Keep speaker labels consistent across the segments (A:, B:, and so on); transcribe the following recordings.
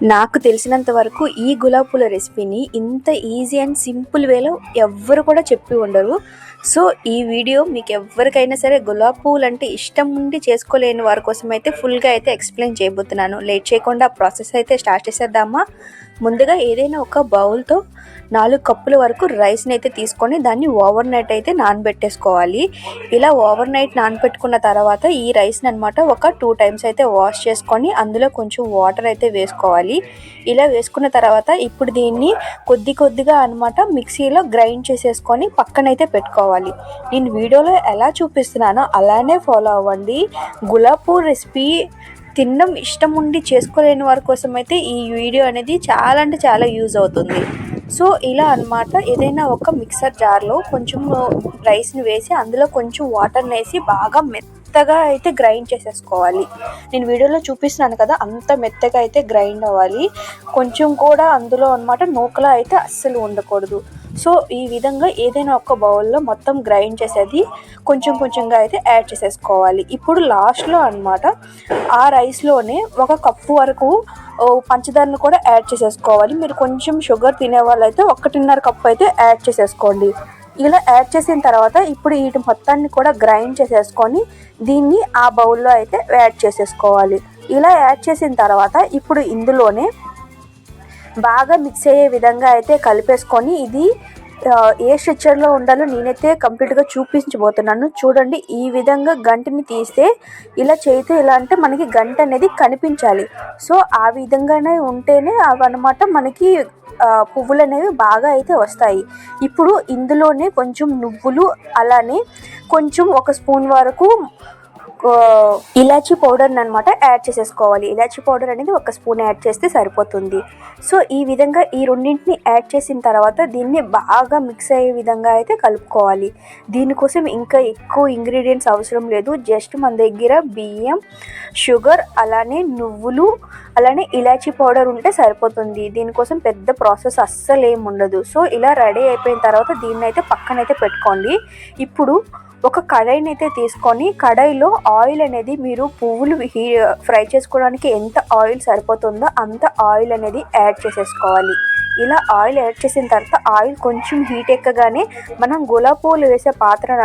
A: నాకు తెలిసినంత వరకు ఈ గులాబ్ పూల రెసిపీని ఇంత ఈజీ అండ్ సింపుల్ వేలో ఎవ్వరు కూడా చెప్పి ఉండరు. సో ఈ వీడియో మీకు ఎవరికైనా సరే గులాబ్ పువ్వులు అంటే ఇష్టం ఉండి చేసుకోలేని వారి కోసం అయితే ఫుల్గా అయితే ఎక్స్ప్లెయిన్ చేయబోతున్నాను. లేట్ చేయకుండా ప్రాసెస్ అయితే స్టార్ట్ చేసేద్దామా? ముందుగా ఏదైనా ఒక బౌల్తో నాలుగు కప్పుల వరకు రైస్ని అయితే తీసుకొని దాన్ని ఓవర్ నైట్ అయితే నానబెట్టేసుకోవాలి. ఇలా ఓవర్ నైట్ నానబెట్టుకున్న తర్వాత ఈ రైస్ని అనమాట ఒక టూ టైమ్స్ అయితే వాష్ చేసుకొని అందులో కొంచెం వాటర్ అయితే వేసుకోవాలి. ఇలా వేసుకున్న తర్వాత ఇప్పుడు దీన్ని కొద్ది కొద్దిగా అనమాట మిక్సీలో గ్రైండ్ చేసేసుకొని పక్కనైతే పెట్టుకోవాలి. నేను వీడియోలో ఎలా చూపిస్తున్నానో అలానే ఫాలో అవ్వండి. గులాబ్ రెసిపీ తినడం ఇష్టం ఉండి చేసుకోలేని వారి కోసం అయితే ఈ వీడియో అనేది చాలా అంటే చాలా యూజ్ అవుతుంది. సో ఇలా అన్నమాట. ఏదైనా ఒక మిక్సర్ జార్లో కొంచెం రైస్ని వేసి అందులో కొంచెం వాటర్ని వేసి బాగా మెత్తగా అయితే గ్రైండ్ చేసేసుకోవాలి. నేను వీడియోలో చూపిస్తున్నాను కదా అంత మెత్తగా అయితే గ్రైండ్ అవ్వాలి. కొంచెం కూడా అందులో అన్నమాట నూకలా అయితే అస్సలు ఉండకూడదు. సో ఈ విధంగా ఏదైనా ఒక బౌల్లో మొత్తం గ్రైండ్ చేసేది కొంచెం కొంచెంగా అయితే యాడ్ చేసేసుకోవాలి. ఇప్పుడు లాస్ట్లో అనమాట ఆ రైస్లోనే ఒక కప్పు వరకు ఓ, పంచదారను కూడా యాడ్ చేసేసుకోవాలి. మీరు కొంచెం షుగర్ తినే వాళ్ళైతే ఒకటిన్నర కప్పు అయితే యాడ్ చేసేసుకోండి. ఇలా యాడ్ చేసిన తర్వాత ఇప్పుడు వీటి మొత్తాన్ని కూడా గ్రైండ్ చేసేసుకొని దీన్ని ఆ బౌల్లో అయితే యాడ్ చేసేసుకోవాలి. ఇలా యాడ్ చేసిన తర్వాత ఇప్పుడు ఇందులోనే బాగా మిక్స్ అయ్యే విధంగా అయితే కలిపేసుకొని ఇది ఏ స్ట్రక్చర్లో ఉండాలో నేనైతే కంప్లీట్గా చూపించబోతున్నాను. చూడండి ఈ విధంగా గంటని తీస్తే ఇలా చేయితే ఇలా అంటే మనకి గంట అనేది కనిపించాలి. సో ఆ విధంగానే ఉంటేనే అవన్నమాట మనకి పువ్వులు అనేవి బాగా అయితే వస్తాయి. ఇప్పుడు ఇందులోనే కొంచెం నువ్వులు అలానే కొంచెం ఒక స్పూన్ వరకు ఇలాచీ పౌడర్ అనమాట యాడ్ చేసేసుకోవాలి. ఇలాచీ పౌడర్ అనేది ఒక స్పూన్ యాడ్ చేస్తే సరిపోతుంది. సో ఈ విధంగా ఈ రెండింటిని యాడ్ చేసిన తర్వాత దీన్ని బాగా మిక్స్ అయ్యే విధంగా అయితే కలుపుకోవాలి. దీనికోసం ఇంకా ఎక్కువ ఇంగ్రీడియంట్స్ అవసరం లేదు. జస్ట్ మన దగ్గర బియ్యం షుగర్ అలానే నువ్వులు అలానే ఇలాచీ పౌడర్ ఉంటే సరిపోతుంది. దీనికోసం పెద్ద ప్రాసెస్ అస్సలు ఏమి ఉండదు. సో ఇలా రెడీ అయిపోయిన తర్వాత దీన్ని అయితే పక్కనైతే పెట్టుకోండి. ఇప్పుడు ఒక కడాయిని అయితే తీసుకొని కడాయిలో ఆయిల్ అనేది మీరు పువ్వులు హీ ఫ్రై చేసుకోవడానికి ఎంత ఆయిల్ సరిపోతుందో అంత ఆయిల్ అనేది యాడ్ చేసేసుకోవాలి. ఇలా ఆయిల్ యాడ్ చేసిన తర్వాత ఆయిల్ కొంచెం హీట్ ఎక్కగానే మనం గులాబీ పువ్వులు వేసే పాత్ర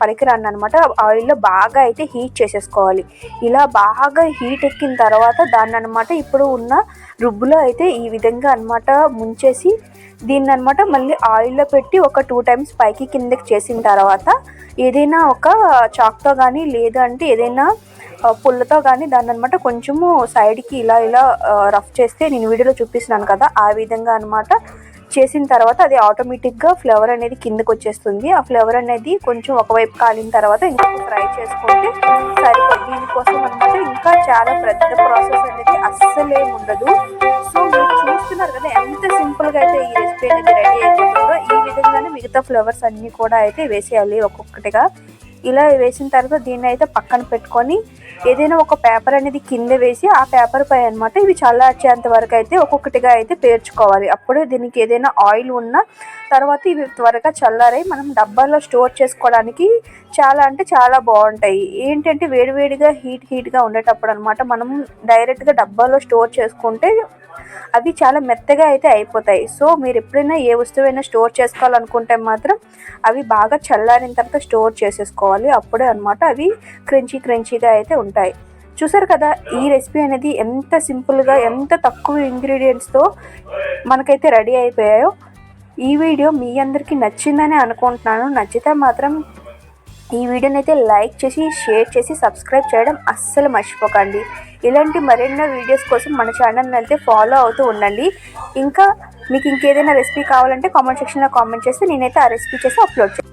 A: పనికిరాను అనమాట ఆయిల్లో బాగా అయితే హీట్ చేసేసుకోవాలి. ఇలా బాగా హీట్ ఎక్కిన తర్వాత దాన్ని అనమాట ఇప్పుడు ఉన్న రుబ్బులో అయితే ఈ విధంగా అన్నమాట ముంచేసి దీన్ని అనమాట మళ్ళీ ఆయిల్లో పెట్టి ఒక టూ టైమ్స్ పైకి కిందకి చేసిన తర్వాత ఏదైనా ఒక చాక్తో కానీ లేదంటే ఏదైనా పుల్లతో కానీ దాన్ని అనమాట కొంచెము సైడ్కి ఇలా ఇలా రఫ్ చేస్తే నేను వీడియోలో చూపిస్తున్నాను కదా ఆ విధంగా అనమాట చేసిన తర్వాత అది ఆటోమేటిక్గా ఫ్లేవర్ అనేది కిందకు వచ్చేస్తుంది. ఆ ఫ్లేవర్ అనేది కొంచెం ఒకవైపు కాలిన తర్వాత ఇంకా ఫ్రై చేసుకుంటే సరిపోతుంది దీనికోసం అనమాట ఇంకా చాలా పెద్ద ప్రాసెస్ అనేది అస్సలు ఉండదు సో మీరు చూస్తున్నారు కదా ఎంత అయితే ఈ రెసిపీ అనేది రెడీ అయిపోతుందో. ఈ విధంగానే మిగతా ఫ్లవర్స్ అన్నీ కూడా అయితే వేసేయాలి ఒక్కొక్కటిగా. ఇలా వేసిన తర్వాత దీన్ని అయితే పక్కన పెట్టుకొని ఏదైనా ఒక పేపర్ అనేది కింద వేసి ఆ పేపర్ పై అనమాట ఇవి చల్లార్చేంత వరకు అయితే ఒక్కొక్కటిగా అయితే పేర్చుకోవాలి. అప్పుడే దీనికి ఏదైనా ఆయిల్ ఉన్న తర్వాత ఇవి త్వరగా చల్లారై మనం డబ్బాలో స్టోర్ చేసుకోవడానికి చాలా అంటే చాలా బాగుంటాయి. ఏంటంటే వేడివేడిగా హీట్ హీట్గా ఉండేటప్పుడు అనమాట మనం డైరెక్ట్గా డబ్బాలో స్టోర్ చేసుకుంటే అవి చాలా మెత్తగా అయితే అయిపోతాయి. సో మీరు ఎప్పుడైనా ఏ వస్తువైనా స్టోర్ చేసుకోవాలనుకుంటే మాత్రం అవి బాగా చల్లారిన తర్వాత స్టోర్ చేసేసుకోవాలి. అప్పుడే అనమాట అవి క్రంచీ క్రంచీగా అయితే ఉంటాయి. చూసారు కదా ఈ రెసిపీ అనేది ఎంత సింపుల్గా ఎంత తక్కువ ఇంగ్రీడియంట్స్తో మనకైతే రెడీ అయిపోయాయో ఈ వీడియో మీ అందరికీ నచ్చిందని అనుకుంటున్నాను. నచ్చితే మాత్రం ఈ వీడియోని అయితే లైక్ చేసి షేర్ చేసి సబ్స్క్రైబ్ చేయడం అస్సలు మర్చిపోకండి. ఇలాంటి మరెన్నో వీడియోస్ కోసం మన ఛానల్ని అయితే ఫాలో అవుతూ ఉండండి. ఇంకా మీకు ఇంకేదైనా రెసిపీ కావాలంటే కామెంట్ సెక్షన్లో కామెంట్ చేస్తే నేనైతే ఆ రెసిపీ చేసి అప్లోడ్ చేస్తాను